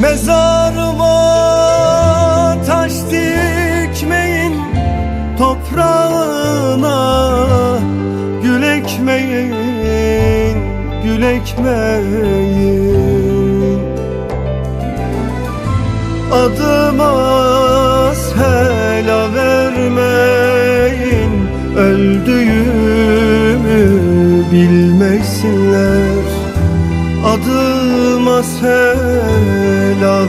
Mezarıma taş dikmeyin Toprağına gül ekmeyin Gül ekmeyin. Adıma sela vermeyin Öldüğümü bilmesinler. Adıma sela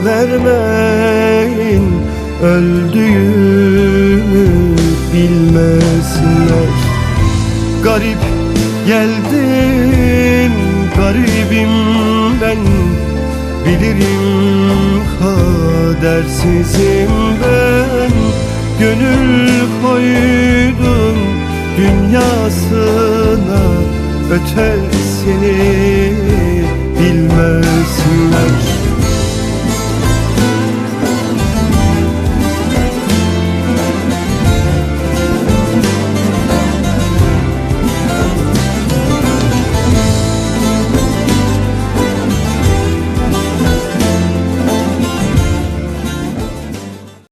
vermeyin Öldüğümü bilmesinler. Garip geldim garibim ben. Bilirim kadersizim ben. Gönül koydum dünyasına Ötesini